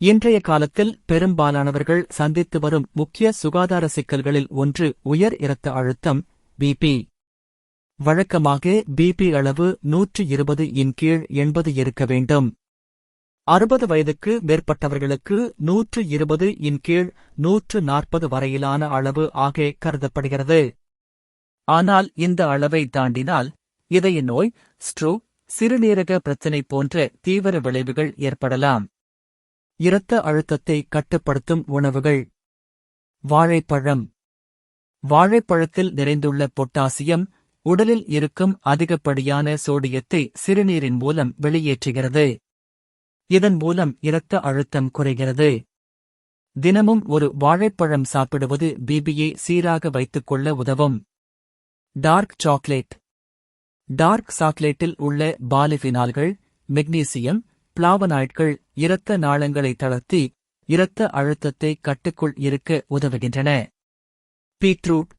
இன்றைய காலத்தில் பெரும்பாலானவர்கள் சந்தித்து வரும் முக்கிய சுகாதார சிக்கல்களில் ஒன்று உயர் இரத்த அழுத்தம் பிபி. வழக்கமாக பிபி அளவு நூற்று இருபது இன் கீழ் எண்பது இருக்க வேண்டும். அறுபது வயதுக்கு மேற்பட்டவர்களுக்கு நூற்று இருபது இன் கீழ் நூற்று நாற்பது வரையிலான அளவு ஆக கருதப்படுகிறது. ஆனால் இந்த அளவை தாண்டினால் இதய நோய் ஸ்ட்ரோக் சிறுநீரக பிரச்சினை போன்ற தீவிர விளைவுகள் ஏற்படலாம். இரத்த அழுத்தத்தை கட்டுப்படுத்தும் உணவுகள். வாழைப்பழம். வாழைப்பழத்தில் நிறைந்துள்ள பொட்டாசியம் உடலில் இருக்கும் அதிகப்படியான சோடியத்தை சிறுநீரின் மூலம் வெளியேற்றுகிறது. இதன் மூலம் இரத்த அழுத்தம் குறைகிறது. தினமும் ஒரு வாழைப்பழம் சாப்பிடுவது பிபியை சீராக வைத்துக் கொள்ள உதவும். Dark chocolate. டார்க் சாக்லேட்டில் உள்ள பாலிஃபினால்கள் மெக்னீசியம் பிளாவனாய்ட்கள் இரத்த நாளங்களை தளர்த்தி இரத்த அழுத்தத்தை கட்டுக்குள் இருக்க உதவுகின்றன. பீட்ரூட்.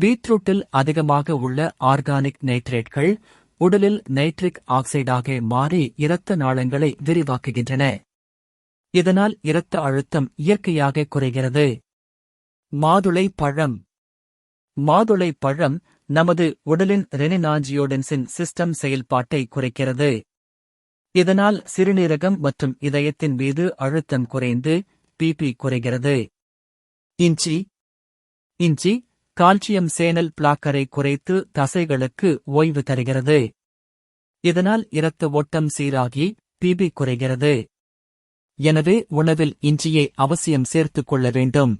பீட்ரூட்டில் அதிகமாக உள்ள ஆர்கானிக் நைட்ரேட்கள் உடலில் நைட்ரிக் ஆக்சைடாக மாறி இரத்த நாளங்களை விரிவாக்குகின்றன. இதனால் இரத்த அழுத்தம் இயற்கையாக குறைகிறது. மாதுளை பழம். மாதுளை பழம் நமது உடலின் ரெனினாஞ்சியோடென்சின் சிஸ்டம் செயல்பாட்டை குறைக்கிறது. இதனால் சிறுநீரகம் மற்றும் இதயத்தின் மீது அழுத்தம் குறைந்து பிபி குறைகிறது. இஞ்சி. இஞ்சி கால்சியம் சேனல் பிளாக்கரை குறைத்து தசைகளுக்கு ஓய்வு தருகிறது. இதனால் இரத்த ஓட்டம் சீராகி பிபி குறைகிறது. எனவே உணவில் இஞ்சியை அவசியம் சேர்த்துக் கொள்ள வேண்டும்.